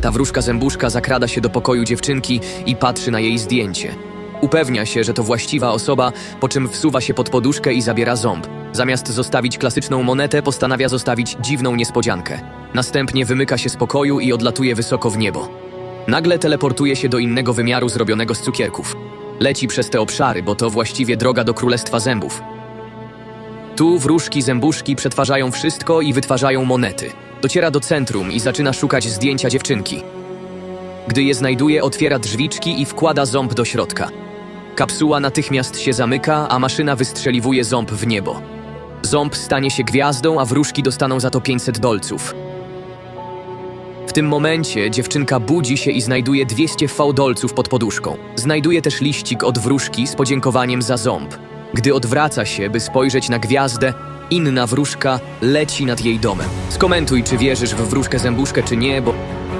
Ta wróżka zębuszka zakrada się do pokoju dziewczynki i patrzy na jej zdjęcie. Upewnia się, że to właściwa osoba, po czym wsuwa się pod poduszkę i zabiera ząb. Zamiast zostawić klasyczną monetę, postanawia zostawić dziwną niespodziankę. Następnie wymyka się z pokoju i odlatuje wysoko w niebo. Nagle teleportuje się do innego wymiaru zrobionego z cukierków. Leci przez te obszary, bo to właściwie droga do Królestwa Zębów. Tu wróżki zębuszki przetwarzają wszystko i wytwarzają monety. Dociera do centrum i zaczyna szukać zdjęcia dziewczynki. Gdy je znajduje, otwiera drzwiczki i wkłada ząb do środka. Kapsuła natychmiast się zamyka, a maszyna wystrzeliwuje ząb w niebo. Ząb stanie się gwiazdą, a wróżki dostaną za to 500 dolców. W tym momencie dziewczynka budzi się i znajduje 200 fałdolców pod poduszką. Znajduje też liścik od wróżki z podziękowaniem za ząb. Gdy odwraca się, by spojrzeć na gwiazdę, inna wróżka leci nad jej domem. Skomentuj, czy wierzysz w wróżkę zębuszkę, czy nie, bo